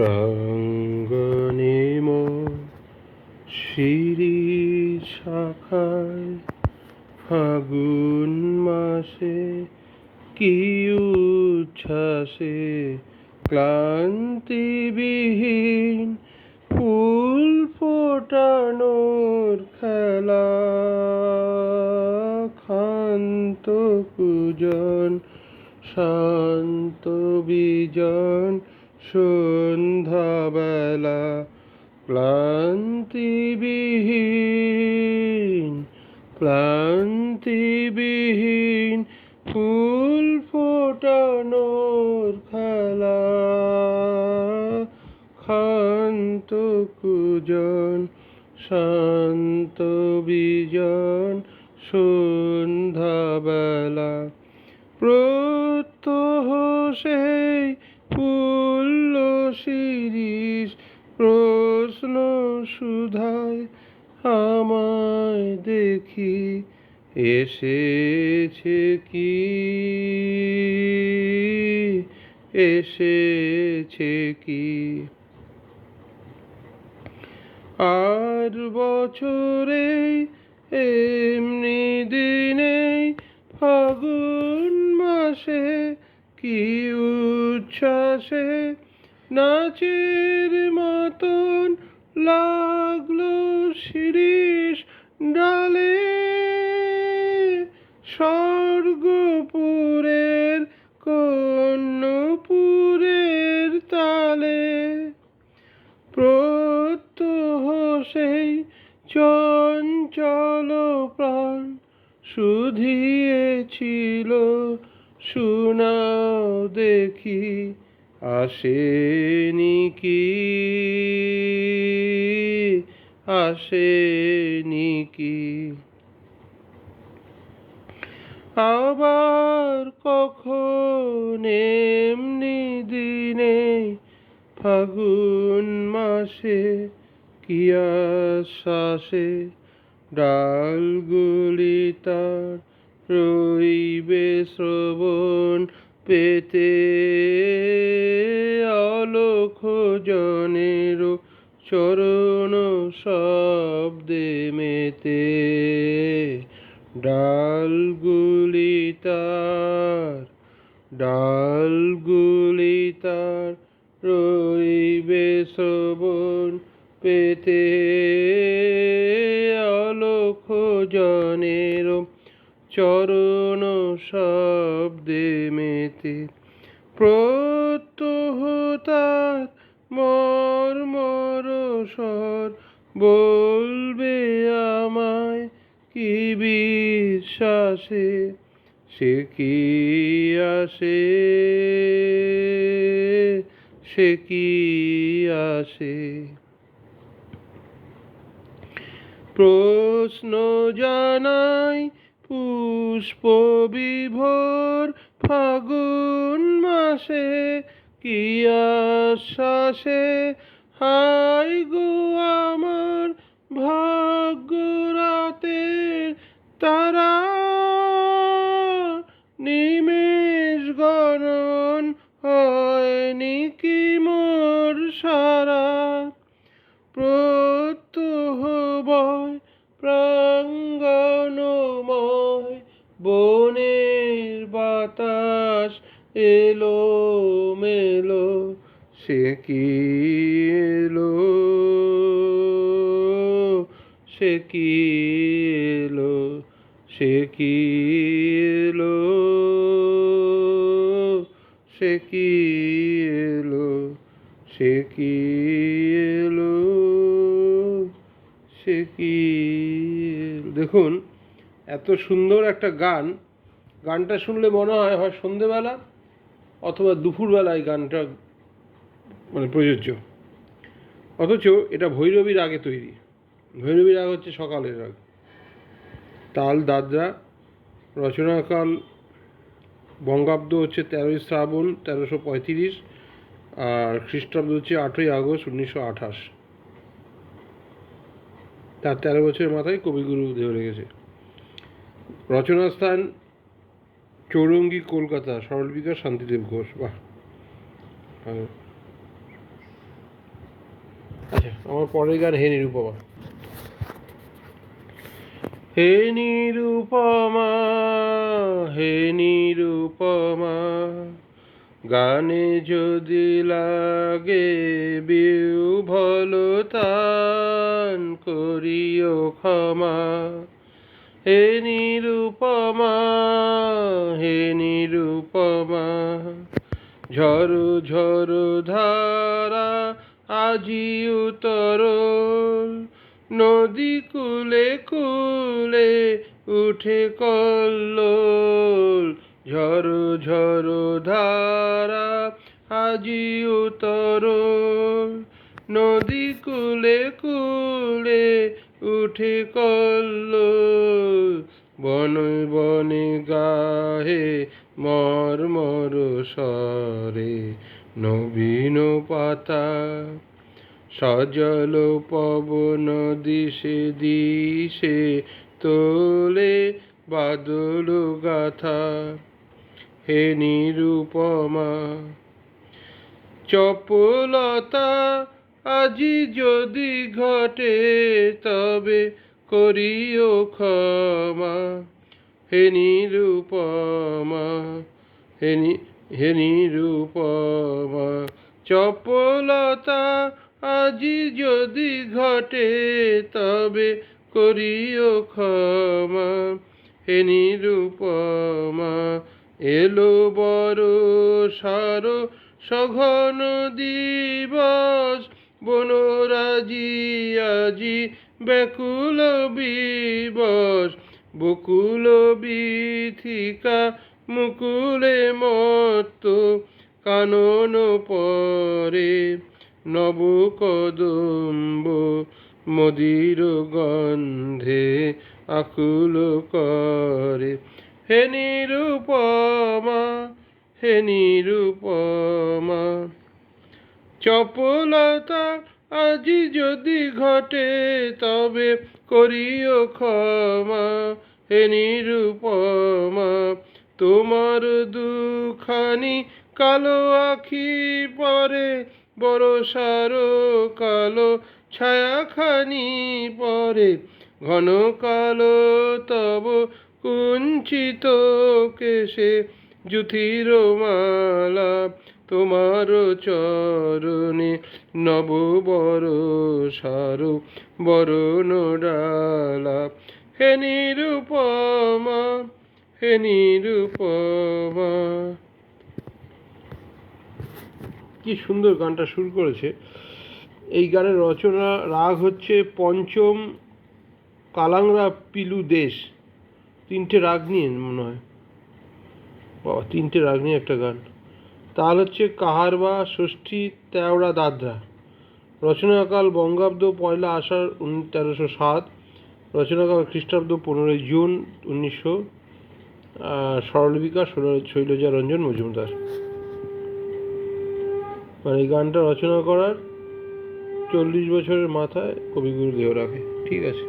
প্রাঙ্গণে শিরি শাখায় ফাগুন মাসে কি উচ্ছ্বাসে ক্লান্তিবিহীন ফুল ফোটানোর খেলা, ক্ষান্ত পূজন শান্ত বিজন সন্ধ্যাবেলা ক্লান্তিবিহীন ক্লান্তিবিহীন ফুল ফোটানোর খেলা। ক্ষান্ত কুজন শান্ত বিজন সন্ধ্যাবেলা প্রত্যহ সেই শিরিষ প্রশ্ন সুধায় আমায় দেখি এসেছে কি? এসেছে কি? আর বছরে এমনি দিনে ফাগুন মাসে কি উচ্ছ্বাসে নাচের মতন লাগল শিরিষ ডালে। স্বর্গপুরের কন্যপুরের তালে। প্রত্যহ সেই চঞ্চল প্রাণ শুধিয়েছিল শোনাও দেখি আসেনি কি আসেনি কি আবার কখন এমনি দিনে ফাগুন মাসে কি আশ্বাসে ডালগুলি তার রইবে শ্রবণ পেতে অলোক জনের চরণ শব্দে মেতে। ডালগুলি তার ডালগুলি তার রইবে শ্রবণ পেতে। অলোক জনের চরণ শব্দে মেতে। প্রত্যহ তার মর মর স্বর বলবে আমায়, কি বিশ্বাসে? সে কি আসে? সে কি আসে? প্রশ্ন জানাই পুষ্প বিভোর ফাগুন মাসে কি আশ্বাসে? হাই গো আমার ভাগ্য রাতের তারা এলো মেলো, সে কি এলো? সে কি এলো? সে কি এলো? সে কি এলো? সে কি এলো? সে কি দেখুন, এত সুন্দর একটা গান। গানটা শুনলে মনে হয় হয় সন্ধেবেলা। অথবা দুপুরবেলা এই গানটা মানে প্রযোজ্য। অথচ এটা ভৈরবীর আগে তৈরি। ভৈরবীর রাগ হচ্ছে সকালের রাগ তাল, দাদরা, রচনাকাল, বঙ্গাব্দ হচ্ছে তেরোই শ্রাবণ, তেরোশো পঁয়ত্রিশ, আর খ্রিস্টাব্দ হচ্ছে আটই আগস্ট উনিশশো আঠাশ। তার তেরো বছরের মাথায় কবিগুরু দেহ রেখেছে। রচনাস্থান চৌরঙ্গি, কলকাতা, সরল বিকাশ, শান্তিদেব ঘোষ, বাহ। আচ্ছা আমার পরের গান হে নিরুপমা। হে নিরুপমা হে নিরুপমা, গানে যদি লাগে বিউ ভলো তান করিও ক্ষমা। হে নিরুপমা হে নিরুপমা ঝড়ো ঝড়ো ধারা আজি উতর নদী কুলে কুলে উঠে কল্লোল ঝড়ো ঝড়ো ধারা আজি উতর নদী কুলে কুলে উঠে কল্লোল বনে বনে গাহে মর মর স্বরে নবীন পাতা সজল পবন দিশে দিশে তোলে বাদল গাথা। হে নিরুপমা, চপলতা আজি যদি ঘটে তবে করিও ক্ষমা। হে নিরুপমা, হে নি- হে নিরুপমা, চপলতা আজি যদি ঘটে তবে করিও ক্ষমা। হে নিরুপমা, এলো বড় সার সঘন দিবস বনরাজি আজি ব্যাকুল বিবস বকুল বিথিকা মুকুলে মত কানন পরে। নব কদম্ব মদির গন্ধে আকুল করে। হে নিরুপমা হে নিরুপমা চপলতা আজি যদি ঘটে, তবে করিও ক্ষমা, হে নিরুপমা। তোমার দুখানি কালো আখি পরে, বড় সারো কালো ছায়াখানি পরে, ঘন কালো তব কুঞ্চিত কেশে জুথির মালা তোমার চরণে নব বড় সারো, বরণ ডালা। হে নিরুপমা হে নিরুপমা। কি সুন্দর গানটা শুরু করেছে। এই গানের রচনা রাগ হচ্ছে পঞ্চম কালাংরা পিলু দেশ। তিনটে রাগ নিয়ে মনে হয়। বাবা, তিনটে রাগ নিয়ে একটা গান। তাল হচ্ছে কাহারবা, ষষ্ঠী, তেওড়া, দাদরা। রচনাকাল বঙ্গাব্দ পয়লা আষাঢ় তেরোশো সাত। রচনাকাল খ্রিস্টাব্দ পনেরোই জুন উনিশশো সরলবিকা শৈলজা, রঞ্জন, মজুমদার। মানে এই গানটা রচনা করার চল্লিশ বছরের মাথায় কবিগুরু দেহ রাখে ঠিক আছে।